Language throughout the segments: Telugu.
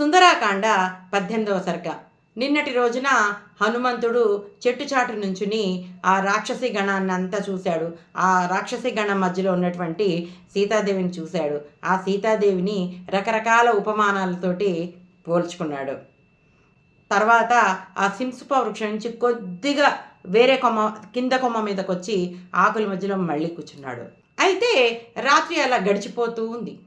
సుందరాకాండ పద్దెనిమిదవ సర్గ నిన్నటి రోజున హనుమంతుడు చెట్టు చాటు నుంచుని ఆ రాక్షసి గణాన్ని అంతా చూశాడు. ఆ రాక్షసి గణం మధ్యలో ఉన్నటువంటి సీతాదేవిని చూశాడు. ఆ సీతాదేవిని రకరకాల ఉపమానాలతోటి పోల్చుకున్నాడు. తర్వాత ఆ సింసుప వృక్షం నుంచి కొద్దిగా వేరే కొమ్మ కింద కొమ్మ మీదకి వచ్చి ఆకుల మధ్యలో మళ్ళీ కూర్చున్నాడు. అయితే రాత్రి అలా గడిచిపోతూ ఉంది.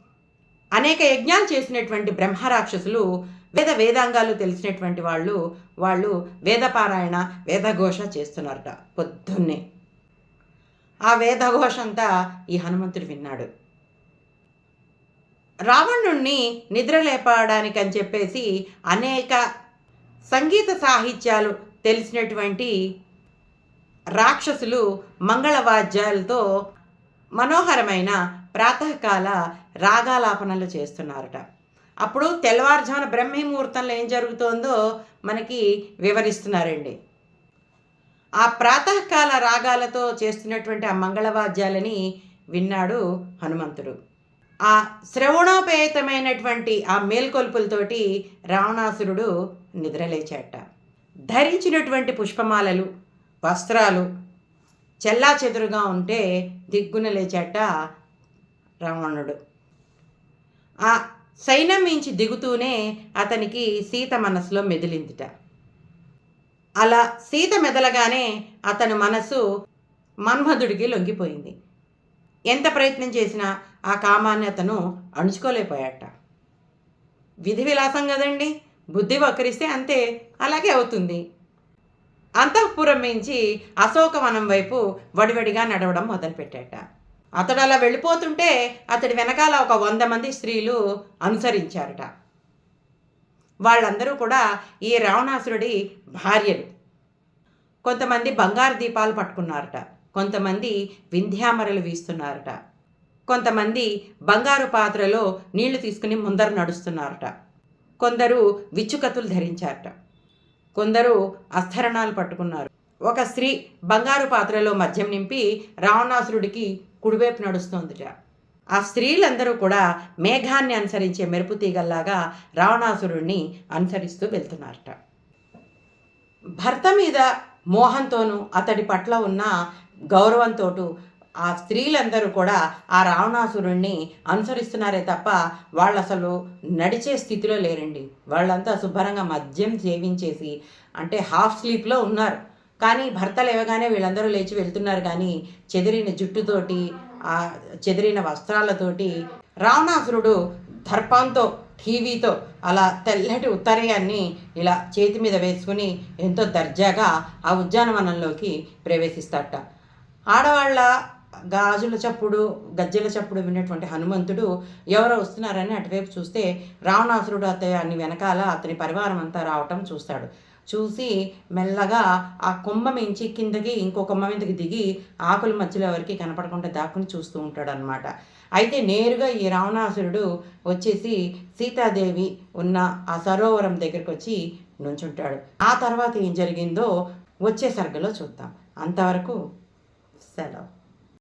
అనేక యజ్ఞాలు చేసినటువంటి బ్రహ్మరాక్షసులు వేద వేదాంగాలు తెలిసినటువంటి వాళ్ళు వాళ్ళు వేదపారాయణ వేదఘోష చేస్తున్నారట పొద్దున్నే. ఆ వేదఘోష అంతా ఈ హనుమంతుడు విన్నాడు. రావణుణ్ణి నిద్రలేపడానికి అని చెప్పేసి అనేక సంగీత సాహిత్యాలు తెలిసినటువంటి రాక్షసులు మంగళవాద్యాలతో మనోహరమైన ప్రాతకాల రాగాలాపనలు చేస్తున్నారట. అప్పుడు తెల్లవారుజామున బ్రహ్మీ ముహూర్తంలో ఏం జరుగుతోందో మనకి వివరిస్తున్నారండి. ఆ ప్రాతకాల రాగాలతో చేస్తున్నటువంటి ఆ మంగళవాద్యాలని విన్నాడు హనుమంతుడు. ఆ శ్రవణోపేతమైనటువంటి ఆ మేల్కొల్పులతోటి రావణాసురుడు నిద్రలేచాట ధరించినటువంటి పుష్పమాలలు వస్త్రాలు చెల్లా చెదురుగా ఉంటే దిగ్గున లేచాట రావణుడు ఆ సైన్యం మించి దిగుతూనే అతనికి సీత మనసులో మెదిలిందిట. అలా సీత మెదలగానే అతని మనసు మన్మధుడికి లొంగిపోయింది. ఎంత ప్రయత్నం చేసినా ఆ కామాన్ని అతను అణుచుకోలేకపోయాట. విధి విలాసం కదండి బుద్ధి వక్రిస్తే అంతే అలాగే అవుతుంది. అంతఃపురం మించి అశోకవనం వైపు వడివడిగా నడవడం మొదలుపెట్టాట. అతడు అలా వెళ్ళిపోతుంటే అతడి వెనకాల ఒక వంద మంది స్త్రీలు అనుసరించారట. వాళ్ళందరూ కూడా ఈ రావణాసురుడి భార్యలు. కొంతమంది బంగారు దీపాలు పట్టుకున్నారట. కొంతమంది వింధ్యామరలు వీస్తున్నారట. కొంతమంది బంగారు పాత్రలో నీళ్ళు తీసుకుని ముందర నడుస్తున్నారట. కొందరు విచ్చుకతులు ధరించారట. కొందరు అస్తరణాలు పట్టుకున్నారు. ఒక స్త్రీ బంగారు పాత్రలో మద్యం నింపి రావణాసురుడికి కుడివైపు నడుస్తోందిట. ఆ స్త్రీలందరూ కూడా మేఘాన్ని అనుసరించే మెరుపు తీగల్లాగా రావణాసురుడిని అనుసరిస్తూ వెళ్తున్నారట. భర్త మీద మోహంతోనూ అతడి పట్ల ఉన్న గౌరవంతోటూ ఆ స్త్రీలందరూ కూడా ఆ రావణాసురుణ్ణి అనుసరిస్తున్నారే తప్ప వాళ్ళు అసలు నడిచే స్థితిలో లేరండి. వాళ్ళంతా శుభ్రంగా మద్యం సేవించేసి అంటే హాఫ్ స్లీప్లో ఉన్నారు. కానీ భర్త లేవగానే వీళ్ళందరూ లేచి వెళ్తున్నారు కానీ చెదిరిన జుట్టుతోటి ఆ చెదిరిన వస్త్రాలతోటి రావణాసురుడు దర్పంతో టీవీతో అలా తెల్లటి ఉత్తరయాన్ని ఇలా చేతి మీద వేసుకుని ఎంతో దర్జాగా ఆ ఉద్యానవనంలోకి ప్రవేశిస్తాట ఆడవాళ్ళ గాజుల చప్పుడు గజ్జెల చప్పుడు విన్నటువంటి హనుమంతుడు ఎవరో వస్తున్నారని అటువైపు చూస్తే రావణాసురుడు అతని వెనకాల అతని పరివారం అంతా రావటం చూస్తాడు. చూసి మెల్లగా ఆ కుంభ మించి కిందకి ఇంకో కొమ్మ మీదకి దిగి ఆకుల మధ్యలో ఎవరికి కనపడకుండా దాక్కుని చూస్తూ ఉంటాడు అనమాట అయితే నేరుగా ఈ రావణాసురుడు వచ్చేసి సీతాదేవి ఉన్న ఆ సరోవరం దగ్గరికి వచ్చి నుంచుంటాడు. ఆ తర్వాత ఏం జరిగిందో వచ్చే సర్గలో చూద్దాం. అంతవరకు సెలవు.